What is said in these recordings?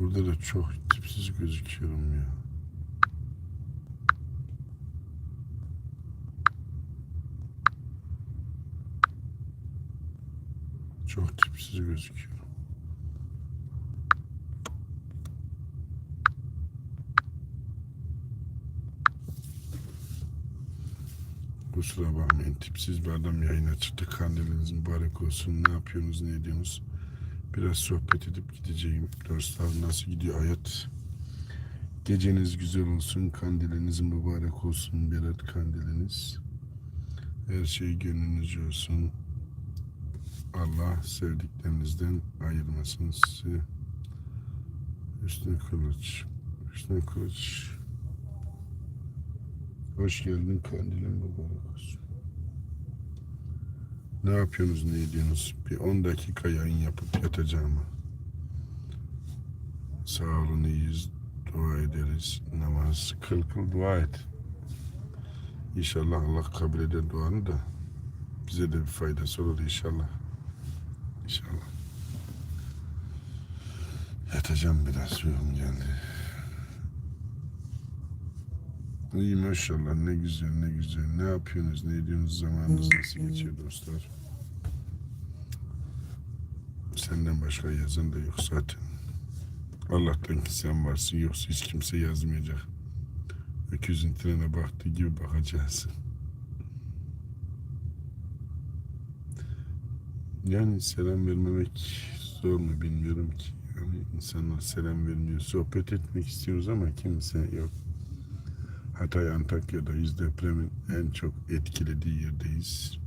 Burada da çok tipsiz gözüküyorum ya. Çok tipsiz gözüküyorum. Kusura bakmayın tipsiz bir adam yayına çıktı. Kandiliniz mübarek olsun. Ne yapıyorsunuz, ne ediyorsunuz? Biraz sohbet edip gideceğim. Dostlar nasıl gidiyor hayat? Geceniz güzel olsun. Kandiliniz mübarek olsun. Berat kandiliniz. Her şey gönlünüzce olsun. Allah sevdiklerinizden ayırmasın sizi. Hüsnü Kılıç. Hüsnü Kılıç. Hoş geldin kandilin mübarek olsun. Ne yapıyorsunuz, ne ediyorsunuz? Bir 10 dakika yayın yapıp yatacağım. Sağ olun, iyiyiz. Dua ederiz. Namaz kıl kıl dua et. İnşallah Allah kabul eder duanı da bize de bir faydası olur inşallah. İnşallah. Yatacağım biraz uyum geldi. İyi maşallah ne güzel ne güzel. Ne yapıyorsunuz ne ediyorsunuz zamanınız nasıl geçiyor dostlar? Senden başka yazan da yok zaten. Allah'tan ki sen varsın yoksa hiç kimse yazmayacak. Öküzün trene baktığı gibi bakacağız. Yani selam vermemek zor mu bilmiyorum ki. Yani insanlar selam vermiyor. Sohbet etmek istiyoruz ama kimse yok. Hatay Antakya'dayız. Depremin en çok etkilediği yerdeyiz.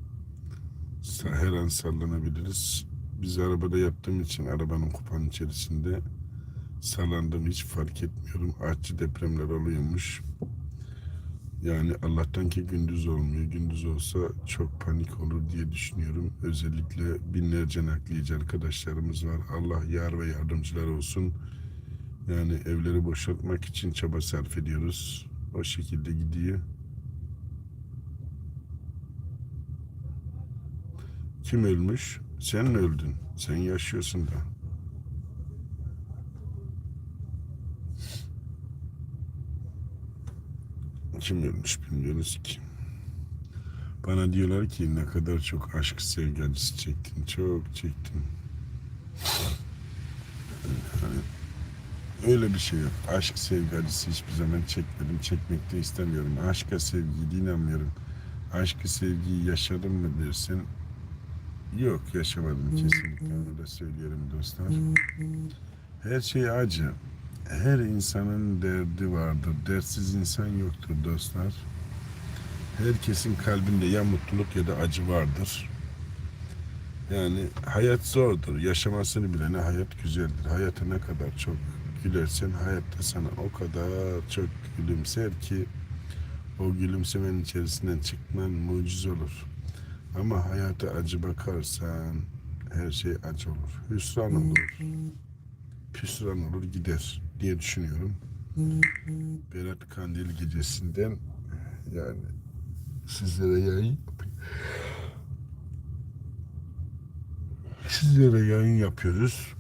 Her an sallanabiliriz. Biz arabada yattığım için arabanın kupanın içerisinde sallandığımı hiç fark etmiyorum. Artçı depremler oluyormuş. Yani Allah'tan ki gündüz olmuyor. Gündüz olsa çok panik olur diye düşünüyorum. Özellikle binlerce nakliyeci arkadaşlarımız var. Allah yar ve yardımcılar olsun. Yani evleri boşaltmak için çaba sarf ediyoruz. O şekilde gidiyor. Kim ölmüş? Sen öldün? Sen yaşıyorsun da. Kim ölmüş bilmiyoruz ki. Bana diyorlar ki ne kadar çok aşk sevgi acısı çektin. Çok çektim. Öyle bir şey yok. Aşk sevgi acısı hiçbir zaman çekmedim. Çekmek de istemiyorum. Aşka sevgiye inanmıyorum. Aşkı sevgiyi yaşadım mı dersin? Yok yaşamadım kesinlikle. Onu da söyleyelim dostlar. Her şey acı. Her insanın derdi vardır. Dertsiz insan yoktur dostlar. Herkesin kalbinde ya mutluluk ya da acı vardır. Yani hayat zordur. Yaşamasını bilene hayat güzeldir. Hayata ne kadar çok gülersen hayatta sana o kadar çok gülümser ki o gülümsemenin içerisinden çıkman mucize olur. Ama hayata acı bakarsan her şey acı olur. Hüsran olur. Püsran olur gider diye düşünüyorum. Berat Kandil gecesinden yani sizlere yayın sizlere yayın yapıyoruz.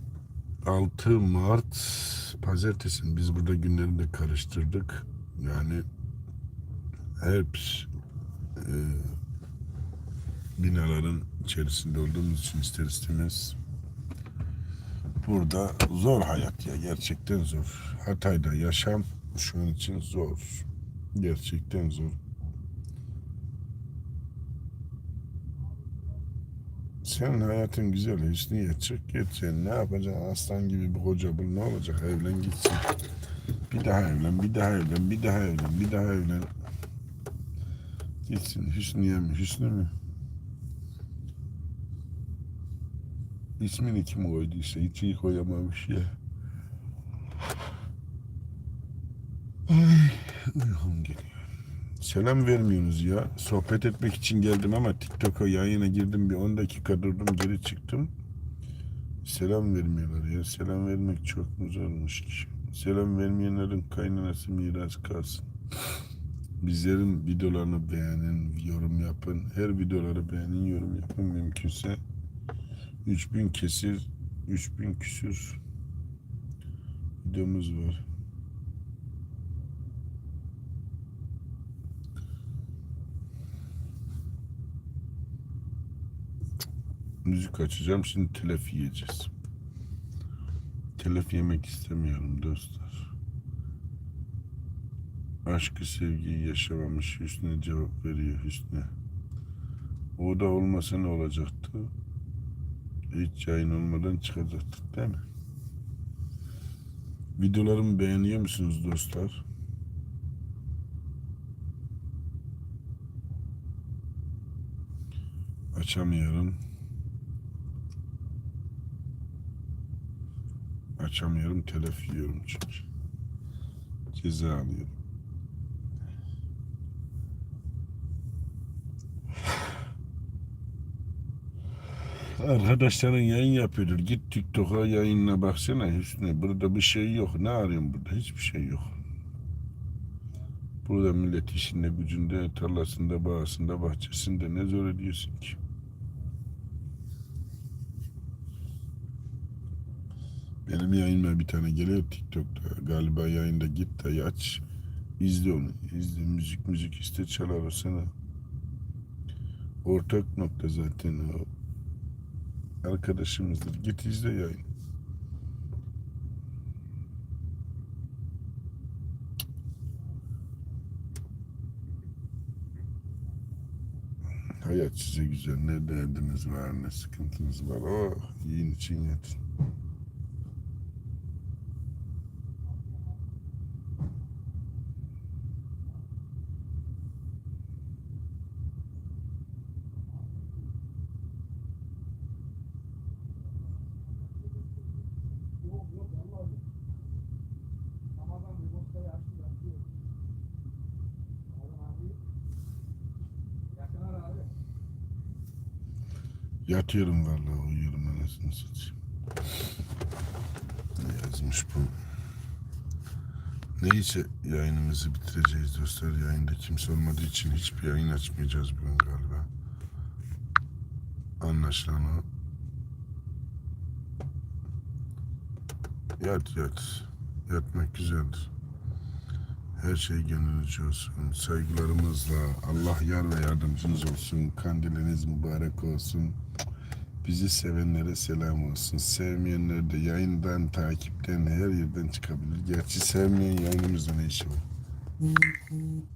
6 Mart pazartesi biz burada günlerini de karıştırdık. Yani hep e, binaların içerisinde olduğumuz için ister istemez burada zor hayat ya gerçekten zor. Hatay'da yaşam şu an için zor. Gerçekten zor. Senin hayatın güzel Hüsniye çık git sen ne yapacaksın aslan gibi bir koca bul ne olacak evlen gitsin. Bir daha evlen bir daha evlen bir daha evlen bir daha evlen. Gitsin Hüsniye mi Hüsnü mü? İsmini kim koyduysa hiç iyi koyamamış ya. Ay uykum geliyor. Selam vermiyorsunuz ya. Sohbet etmek için geldim ama TikTok'a yayına girdim bir 10 dakika durdum geri çıktım. Selam vermiyorlar ya. Selam vermek çok mu zormuş ki? Selam vermeyenlerin kaynanası miras kalsın. Bizlerin videolarını beğenin, yorum yapın. Her videoları beğenin, yorum yapın mümkünse. 3000 kesir, 3000 küsür videomuz var. Müzik açacağım. Şimdi telef yiyeceğiz. Telef yemek istemiyorum dostlar. Aşkı sevgiyi yaşamamış Hüsnü cevap veriyor Hüsnü. O da olmasa ne olacaktı? Hiç yayın olmadan çıkacaktık değil mi? Videolarımı beğeniyor musunuz dostlar? Açamıyorum. Açamıyorum, telef yiyorum çünkü. Ceza alıyorum. Arkadaşların yayın yapıyordur. Git TikTok'a yayınla baksana Hüsnü. Burada bir şey yok. Ne arıyorsun burada? Hiçbir şey yok. Burada millet işinde, gücünde, tarlasında, bağısında, bahçesinde ne zor ediyorsun ki? Benim yayınıma bir tane geliyor TikTok'ta. Galiba yayında git de aç. İzle onu. İzle müzik müzik iste çalar sana. Ortak nokta zaten o. Arkadaşımızdır. Git izle yayın. Hayat size güzel. Ne derdiniz var, ne sıkıntınız var. Oh, yiyin için yatın. Yatıyorum vallahi uyuyorum anasını satayım. Ne yazmış bu? Neyse yayınımızı bitireceğiz dostlar. Yayında kimse olmadığı için hiçbir yayın açmayacağız bugün galiba. Anlaşılan o. Yat yat. Yatmak güzeldir. Her şey gönlünüzce olsun. Saygılarımızla Allah yar ve yardımcınız olsun. Kandiliniz mübarek olsun. Bizi sevenlere selam olsun. Sevmeyenler de yayından, takipten, her yerden çıkabilir. Gerçi sevmeyen yayınımızda ne işi var?